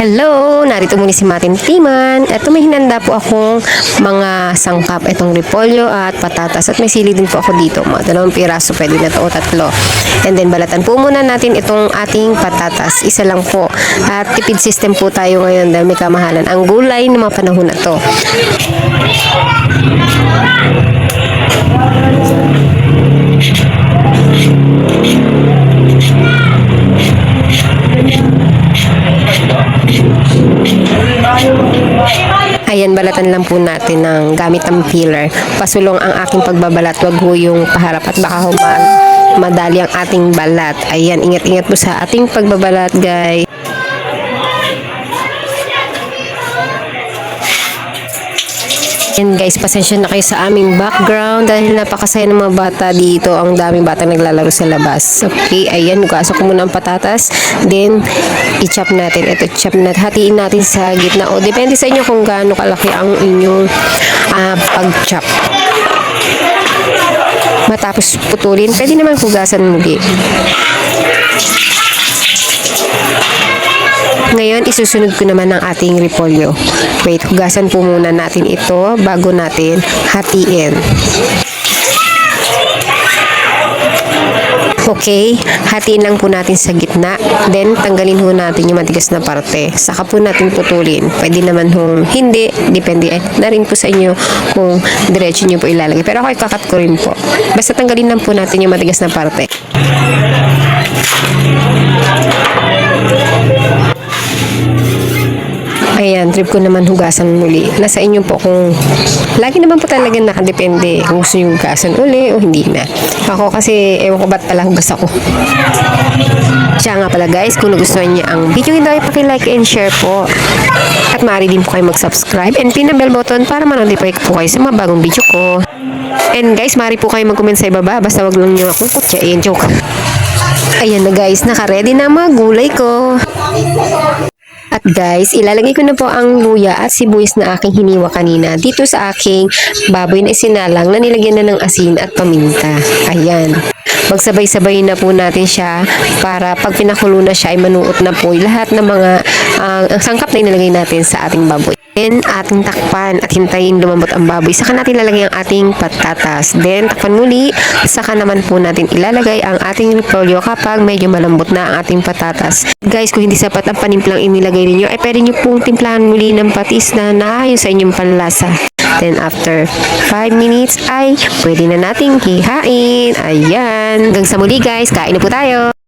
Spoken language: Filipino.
Hello! Narito muli si Martin Timan. Ito may hinanda po akong mga sangkap. Itong repolyo at patatas. At may sili din po ako dito. Mga dalawang piraso. Pwede na to o tatlo. And then balatan po muna natin itong ating patatas. Isa lang po. At tipid system po tayo ngayon dahil may kamahalan. Ang gulay ng mga panahon na to. Ayan, balatan lang po natin ng gamit ng peeler. Pasulong ang aking pagbabalat. Wag ho yung paharap at baka ho ma- madali ang ating balat. Ayan, ingat-ingat po sa ating pagbabalat, guys. Ayan guys, pasensya na kayo sa aming background dahil napakasaya ng mga bata dito. Ang daming bata naglalaro sa labas. Okay, ayan, nukasok ko muna ang patatas. Then, i-chop natin. Ito, chop natin. Hatiin natin sa gitna. O, depende sa inyo kung gaano kalaki ang inyong ah, pag-chop. Matapos putulin, pwede naman hugasan muli. Ngayon, isusunod ko naman ang ating repolyo. Wait, hugasan po muna natin ito bago natin hatiin. Okay, hatiin lang po natin sa gitna. Then, tanggalin ho natin yung matigas na parte. Saka po natin putulin. Pwede naman hong hindi. Depende eh, na rin po sa inyo kung diretso nyo po ilalagay. Pero ako ikakat ko rin po. Basta tanggalin lang po natin yung matigas na parte. Trip ko naman hugasan muli. Nasa inyo po kung lagi naman po talaga nakadepende kung gusto nyo hugasan uli o hindi na. Ako kasi, ewan ko ba't pala hugas ako. Siya nga pala guys, kung nagustuhan niyo ang video nito, paki-like and share po. At maaari din po kayo mag-subscribe and pin bell button para ma-notify po kayo sa mga bagong video ko. And guys, maaari po kayo mag-comment sa ibaba. Basta wag lang nyo akong kutsain. Joke. Ayan na guys, naka-ready na mga gulay ko. Guys, ilalagay ko na po ang luya at sibuyas na aking hiniwa kanina dito sa aking baboy na isinalang na nilagyan na ng asin at paminta. Ayan. Magsabay-sabay na po natin siya para pag pinakulo na siya ay manuot na po lahat ng mga ah, sangkap na inilagay natin sa ating baboy. Then, ating takpan at hintayin lumambot ang baboy. Saka natin ilalagay ang ating patatas. Then, takpan muli. Saka naman po natin ilalagay ang ating repolyo kapag medyo malambot na ang ating patatas. Guys, kung hindi sapat ang panimplang inilagay ninyo, ay pwede nyo pong timplahan muli ng patis na naayon sa inyong panlasa. Then, after 5 minutes, ay pwede na nating hihain. Ayan. Hanggang sa muli guys, kain na po tayo.